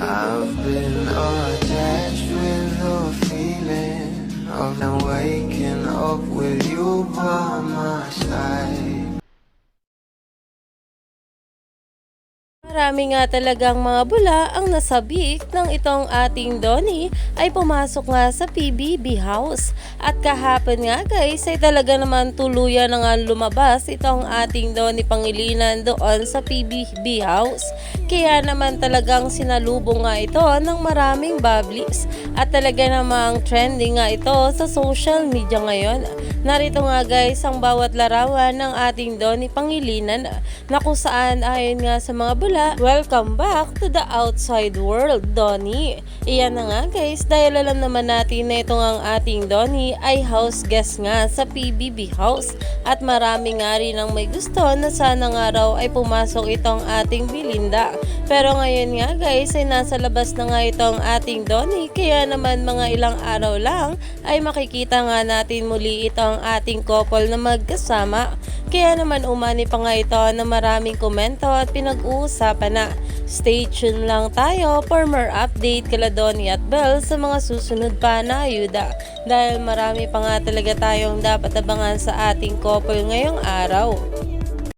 I've been attached with the feeling of now waking up with you by my side. Marami nga talagang mga bula ang nasabik ng itong ating Donnie ay pumasok nga sa PBB House. At kahapon nga guys ay talaga naman tuluyan na nga lumabas itong ating Donnie Pangilinan doon sa PBB House. Kaya naman talagang sinalubong nga ito ng maraming bubblies at talaga namang trending nga ito sa social media ngayon. Narito nga guys ang bawat larawan ng ating Donnie Pangilinan na kung saan ayon nga sa mga bula, welcome back to the outside world, Donnie. Iyan na nga guys, dahil alam naman natin na itong ang ating Donnie ay house guest nga sa PBB House at marami nga rin ang may gusto na sana nga raw ay pumasok itong ating Belinda. Pero ngayon nga guys ay nasa labas na nga itong ating Donnie kaya naman mga ilang araw lang ay makikita nga natin muli itong ating couple na magkasama. Kaya naman umani pa nga ito na maraming komento at pinag-uusapan na. Stay tuned lang tayo for more update kala Donnie at Belle sa mga susunod pa na ayuda. Dahil marami pa nga talaga tayong dapat abangan sa ating couple ngayong araw.